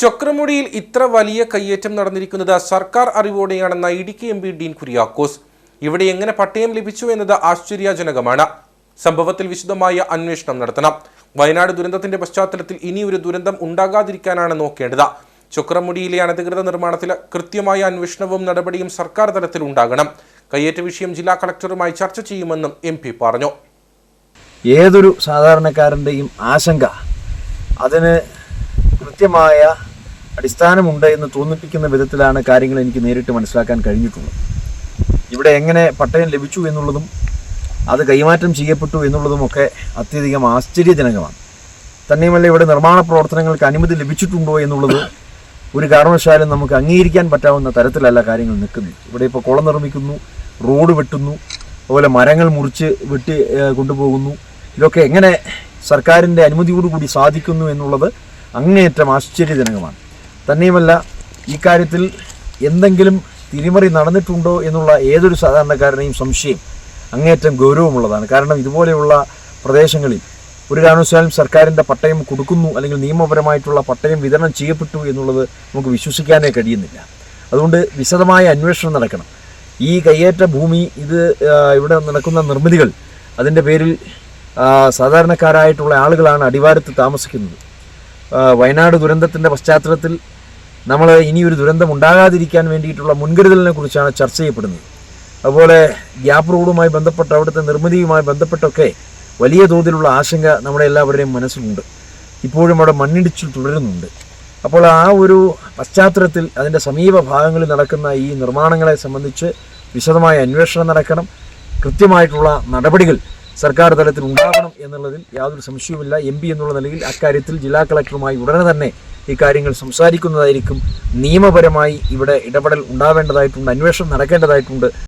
ചക്രമുടിയിൽ ഇത്ര വലിയ കയ്യേറ്റം നടന്നിരിക്കുന്നത് സർക്കാർ അറിവോടെയാണെന്ന ഇടുക്കി എം പി ഡീൻ കുര്യാക്കോസ്. ഇവിടെ എങ്ങനെ പട്ടയം ലഭിച്ചു എന്നത് ആശ്ചര്യജനകമാണ്. സംഭവത്തിൽ വിശദമായ അന്വേഷണം നടത്തണം. വയനാട് ദുരന്തത്തിന്റെ പശ്ചാത്തലത്തിൽ ഇനി ഒരു ദുരന്തം ഉണ്ടാകാതിരിക്കാനാണ് നോക്കേണ്ടത്. ചക്രമുടിയിലെ അനധികൃത നിർമ്മാണത്തിൽ കൃത്യമായ അന്വേഷണവും നടപടിയും സർക്കാർ തലത്തിൽ ഉണ്ടാകണം. കയ്യേറ്റ വിഷയം ജില്ലാ കളക്ടറുമായി ചർച്ച ചെയ്യുമെന്നും എം പറഞ്ഞു. ഏതൊരു സാധാരണക്കാരന്റെയും ആശങ്ക അതിന് കൃത്യമായ അടിസ്ഥാനമുണ്ട് എന്ന് തോന്നിപ്പിക്കുന്ന വിധത്തിലാണ് കാര്യങ്ങൾ എനിക്ക് നേരിട്ട് മനസ്സിലാക്കാൻ കഴിഞ്ഞിട്ടുള്ളത്. ഇവിടെ എങ്ങനെ പട്ടയം ലഭിച്ചു എന്നുള്ളതും അത് കൈമാറ്റം ചെയ്യപ്പെട്ടു എന്നുള്ളതുമൊക്കെ അത്യധികം ആശ്ചര്യജനകമാണ്. തന്നെയുമല്ല ഇവിടെ നിർമ്മാണ പ്രവർത്തനങ്ങൾക്ക് അനുമതി ലഭിച്ചിട്ടുണ്ടോ എന്നുള്ളത് ഒരു കാരണവശാലും നമുക്ക് അംഗീകരിക്കാൻ പറ്റാവുന്ന തരത്തിലല്ല കാര്യങ്ങൾ നിൽക്കുന്നത്. ഇവിടെ ഇപ്പോൾ കുളം നിർമ്മിക്കുന്നു റോഡ് വെട്ടുന്നു അതുപോലെ മരങ്ങൾ മുറിച്ച് വെട്ടി കൊണ്ടുപോകുന്നു. ഇതൊക്കെ എങ്ങനെ സർക്കാരിന്റെ അനുമതിയോടുകൂടി സാധിക്കുന്നു എന്നുള്ളത് അങ്ങേയറ്റം ആശ്ചര്യജനകമാണ്. തന്നെയുമല്ല ഈ കാര്യത്തിൽ എന്തെങ്കിലും തിരിമറി നടന്നിട്ടുണ്ടോ എന്നുള്ള ഏതൊരു സാധാരണക്കാരനെയും സംശയം അങ്ങേയറ്റം ഗൗരവമുള്ളതാണ്. കാരണം ഇതുപോലെയുള്ള പ്രദേശങ്ങളിൽ ഒരു കാരണവശാലും സർക്കാരിന്റെ പട്ടയം കൊടുക്കുന്നു അല്ലെങ്കിൽ നിയമപരമായിട്ടുള്ള പട്ടയം വിതരണം ചെയ്യപ്പെട്ടു എന്നുള്ളത് നമുക്ക് വിശ്വസിക്കാനേ കഴിയുന്നില്ല. അതുകൊണ്ട് വിശദമായ അന്വേഷണം നടക്കണം. ഈ കയ്യേറ്റ ഭൂമി ഇത് ഇവിടെ നടക്കുന്ന നിർമ്മിതികൾ അതിന്റെ പേരിൽ സാധാരണക്കാരായിട്ടുള്ള ആളുകളാണ് അടിവാരത്ത് താമസിക്കുന്നത്. വയനാട് ദുരന്തത്തിന്റെ പശ്ചാത്തലത്തിൽ നമ്മൾ ഇനിയൊരു ദുരന്തം ഉണ്ടാകാതിരിക്കാൻ വേണ്ടിയിട്ടുള്ള മുൻകരുതലിനെ കുറിച്ചാണ് ചർച്ച ചെയ്യപ്പെടുന്നത്. അതുപോലെ ഗ്യാപ് റോഡുമായി ബന്ധപ്പെട്ട അവിടുത്തെ നിർമ്മിതിയുമായി ബന്ധപ്പെട്ടൊക്കെ വലിയ തോതിലുള്ള ആശങ്ക നമ്മുടെ എല്ലാവരുടെയും മനസ്സിലുണ്ട്. ഇപ്പോഴും അവിടെ മണ്ണിടിച്ചിൽ തുടരുന്നുണ്ട്. അപ്പോൾ ആ ഒരു പശ്ചാത്തലത്തിൽ അതിന്റെ സമീപ ഭാഗങ്ങളിൽ നടക്കുന്ന ഈ നിർമ്മാണങ്ങളെ സംബന്ധിച്ച് വിശദമായ അന്വേഷണം നടക്കണം. കൃത്യമായിട്ടുള്ള നടപടികൾ സർക്കാർ തലത്തിൽ ഉണ്ടാകണം എന്നുള്ളതിൽ യാതൊരു സംശയവുമില്ല. എം എന്നുള്ള നിലയിൽ അക്കാര്യത്തിൽ ജില്ലാ കളക്ടറുമായി ഉടനെ തന്നെ ഇക്കാര്യങ്ങൾ സംസാരിക്കുന്നതായിരിക്കും. നിയമപരമായി ഇവിടെ ഇടപെടൽ ഉണ്ടാവേണ്ടതായിട്ടുണ്ട് അന്വേഷണം നടക്കേണ്ടതായിട്ടുണ്ട്.